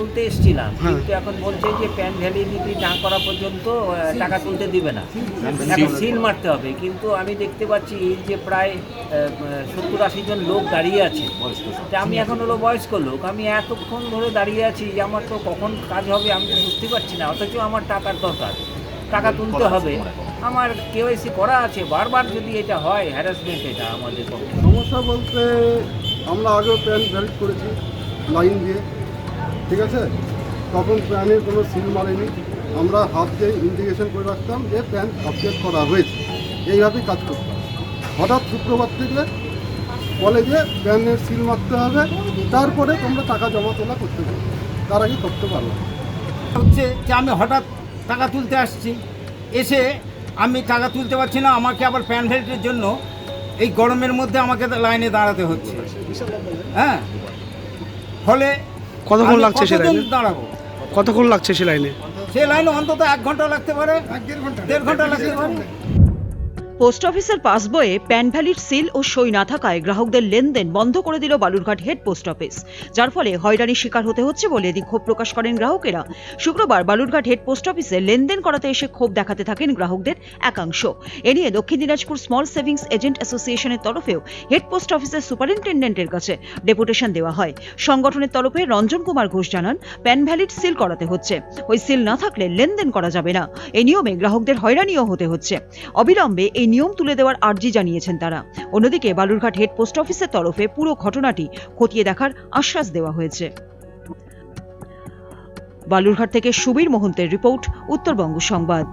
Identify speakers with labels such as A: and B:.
A: তুলতে এসেছিলাম।
B: হ্যাঁ।
A: কিন্তু এখন বলছে যে প্যান ভ্যালিডিটি না করা পর্যন্ত টাকা তুলতে দিবে না। এখন সিল মারতে হবে। কিন্তু আমি দেখতে পাচ্ছি যে প্রায় সত্তর আশি জন লোক দাঁড়িয়ে আছে। আমি এখন হলো বয়স্ক লোক। আমি এতক্ষণ ধরে দাঁড়িয়ে আছি যে আমার তো কখন কাজ হবে আমি তো বুঝতে পারছি না। অথচ আমার টাকার দরকার। টাকা তুলতে হবে। আমার কেওয়াইসি করা আছে। বারবার যদি এটা হয় হ্যারাসমেন্ট এটা আমাদের
B: সমস্যা বলতে আমরা আগেও প্যান ভ্যালিড করেছি লাইন দিয়ে। ঠিক আছে? তখন প্যানের কোনো সিল মারেনি। আমরা হাত দিয়ে ইন্ডিকেশন করে রাখতাম যে প্যান আপডেট করা হয়েছে। এইভাবেই কাজ করতাম। হঠাৎ শুক্রবার থেকে বলে যে প্যানের সিল মারতে হবে, তারপরে তোমরা টাকা জমা তোলা করতে পারবে তার আগে করতে পারবে না।
C: হচ্ছে যে আমি হঠাৎ টাকা তুলতে আসছি। এসে আমি টাকা তুলতে পারছি না, আমাকে আবার প্যান ভ্যালিটির জন্য এই গরমের মধ্যে আমাকে লাইনে দাঁড়াতে হচ্ছে। হ্যাঁ? ফলে
D: কতক্ষণ লাগছে সে লাইনে?
C: দাঁড়াবো?
D: কতক্ষণ লাগছে সে লাইনে?
C: সে লাইনে অন্তত এক ঘণ্টা লাগতে পারে। দেড় ঘণ্টা লাগতে পারে।
E: পোস্ট অফিসের পাসবইয়ে প্যান ভ্যালিড সিল ও সই না থাকায় গ্রাহকদের লেনদেন বন্ধ করে দিল বালুরঘাট হেড পোস্ট অফিস। যার ফলে হয়রানির শিকার হতে হচ্ছে বলে এদিন ক্ষোভ প্রকাশ করেন গ্রাহকেরা। শুক্রবার বালুরঘাট হেড পোস্ট অফিসে লেনদেন করাতে এসে ক্ষোভ দেখাতে থাকেন গ্রাহকদের একাংশ। এ নিয়ে দক্ষিণ দিনাজপুর স্মল সেভিংস এজেন্ট অ্যাসোসিয়েশনের তরফেও হেড পোস্ট অফিসের সুপারিনটেন্ডেন্টের কাছে ডেপুটেশন দেওয়া হয়। সংগঠনের তরফে রঞ্জন কুমার ঘোষ জানান, প্যান ভ্যালিড সিল করাতে হচ্ছে। ওই সিল না থাকলে লেনদেন করা যাবে না। এই নিয়মে গ্রাহকদের হয়রানিও হতে হচ্ছে। অবিলম্বে এই নিয়ম তুলে দেওয়ার আর্জি জানিয়েছেন তারা। অন্যদিকে বালুরঘাট হেড পোস্ট অফিসের তরফে পুরো ঘটনাটি খতিয়ে দেখার আশ্বাস দেওয়া হয়েছে। বালুরঘাট থেকে সুবীর মোহন্তের রিপোর্ট, উত্তরবঙ্গ সংবাদ।